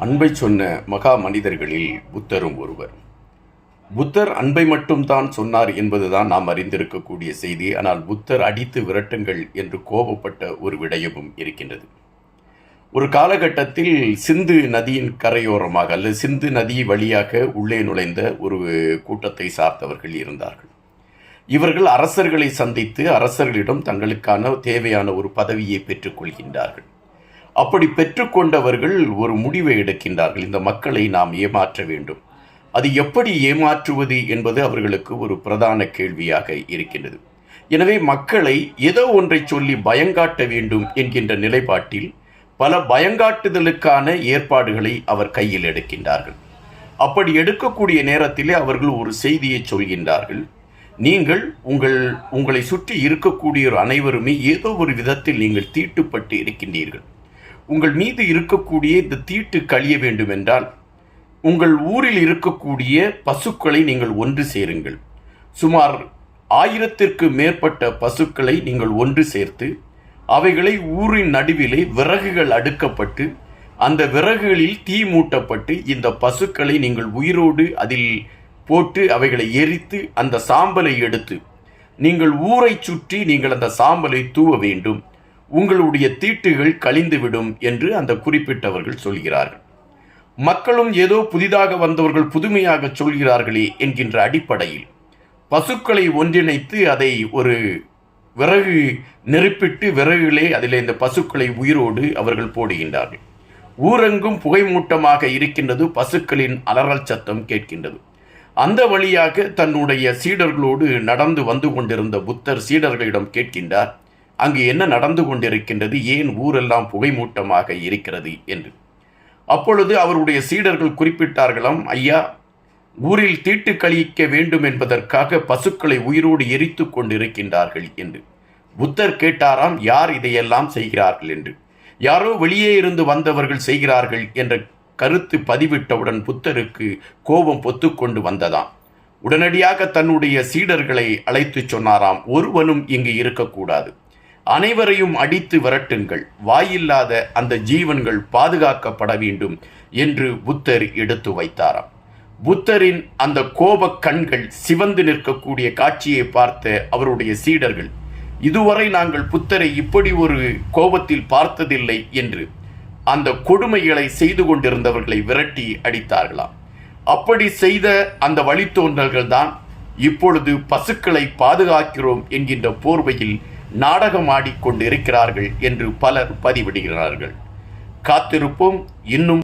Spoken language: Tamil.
அன்பை சொன்ன மகா மனிதர்களில் புத்தரும் ஒருவர். புத்தர் அன்பை மட்டும்தான் சொன்னார் என்பதுதான் நாம் அறிந்திருக்கக்கூடிய செய்தி. ஆனால் புத்தர் அடித்து விரட்டுங்கள் என்று கோபப்பட்ட ஒரு விடயமும் இருக்கின்றது. ஒரு காலகட்டத்தில் சிந்து நதியின் கரையோரமாக அல்லது சிந்து நதி வழியாக உள்ளே நுழைந்த ஒரு கூட்டத்தை சார்ந்தவர்கள் இருந்தார்கள். இவர்கள் அரசர்களை சந்தித்து அரசர்களிடம் தங்களுக்கான தேவையான ஒரு பதவியை பெற்றுக்கொள்கின்றார்கள் அப்படி பெற்றுக்கொண்டவர்கள் ஒரு முடிவை எடுக்கின்றார்கள். இந்த மக்களை நாம் ஏமாற்ற வேண்டும். அது எப்படி ஏமாற்றுவது என்பது அவர்களுக்கு ஒரு பிரதான கேள்வியாக இருக்கின்றது. எனவே மக்களை ஏதோ ஒன்றை சொல்லி பயங்காட்ட வேண்டும் என்கின்ற நிலைப்பாட்டில் பல பயங்காட்டுதலுக்கான ஏற்பாடுகளை அவர் கையில் எடுக்கின்றார்கள். அப்படி எடுக்கக்கூடிய நேரத்திலே அவர்கள் ஒரு செய்தியை சொல்கின்றார்கள். நீங்கள் உங்கள் உங்களை சுற்றி இருக்கக்கூடிய அனைவருமே ஏதோ ஒரு விதத்தில் நீங்கள் தீட்டுப்பட்டு இருக்கின்றீர்கள். உங்கள் மீது இருக்கக்கூடிய இந்த தீட்டு கழிய வேண்டுமென்றால் உங்கள் ஊரில் இருக்கக்கூடிய பசுக்களை நீங்கள் ஒன்று சேருங்கள். சுமார் ஆயிரத்திற்கு மேற்பட்ட பசுக்களை நீங்கள் ஒன்று சேர்த்து அவைகளை ஊரின் நடுவிலே விறகுகள் அடுக்கப்பட்டு அந்த விறகுகளில் தீ மூட்டப்பட்டு இந்த பசுக்களை நீங்கள் உயிரோடு அதில் போட்டு அவைகளை எரித்து அந்த சாம்பலை எடுத்து நீங்கள் ஊரை சுற்றி நீங்கள் அந்த சாம்பலை தூவ வேண்டும். உங்களுடைய தீட்டுகள் கழிந்துவிடும் என்று அந்த குறிப்பிட்டவர்கள் சொல்கிறார்கள். மக்களும் ஏதோ புதிதாக வந்தவர்கள் புதுமையாக சொல்கிறார்களே என்கின்ற அடிப்படையில் பசுக்களை ஒன்றிணைத்து அதை ஒரு விறகு நெருப்பிட்டு விறகுகளே அதில் இந்த பசுக்களை உயிரோடு அவர்கள் போடுகின்றார்கள். ஊரெங்கும் புகைமூட்டமாக இருக்கின்றது பசுக்களின் அலறல் சத்தம் கேட்கின்றது. அந்த வழியாக தன்னுடைய சீடர்களோடு நடந்து வந்து கொண்டிருந்த புத்தர் சீடர்களிடம் கேட்கின்றார் அங்கு என்ன நடந்து கொண்டிருக்கின்றது? ஏன் ஊரெல்லாம் புகைமூட்டமாக இருக்கிறது என்று. அப்பொழுது அவருடைய சீடர்கள் குறிப்பிட்டார்களாம் ஐயா ஊரில் தீட்டு கழிக்க வேண்டும் என்பதற்காக பசுக்களை உயிரோடு எரித்து கொண்டிருக்கின்றார்கள் என்று. புத்தர் கேட்டாராம் யார் இதையெல்லாம் செய்கிறார்கள்? என்று. யாரோ வெளியே இருந்து வந்தவர்கள் செய்கிறார்கள் என்ற கருத்து பதிவிட்டவுடன் புத்தருக்கு கோபம் பொத்துக்கொண்டு வந்ததாம். உடனடியாக தன்னுடைய சீடர்களை அழைத்துச் சொன்னாராம் ஒருவனும் இங்கு இருக்கக்கூடாது. அனைவரையும் அடித்து விரட்டுங்கள். வாயில்லாத அந்த ஜீவன்கள் பாதுகாக்கப்பட வேண்டும் என்று புத்தர் எடுத்து வைத்தாராம். புத்தரின் அந்த கோபக் கண்கள் சிவந்து நிற்கக்கூடிய காட்சியை பார்த்த அவருடைய சீடர்கள் இதுவரை நாங்கள் புத்தரை இப்படி ஒரு கோபத்தில் பார்த்ததில்லை என்று அந்த கொடுமைகளை செய்து கொண்டிருந்தவர்களை விரட்டி அடித்தார்களாம். அப்படி செய்த அந்த வழித்தோன்றல்கள் தான் இப்பொழுது பசுக்களை பாதுகாக்கிறோம் என்கின்ற போர்வையில் நாடகம் ஆடிக்கொண்டிருக்கிறார்கள் என்று பலர் பதிவிடுகிறார்கள். காத்திருப்போம். இன்னும்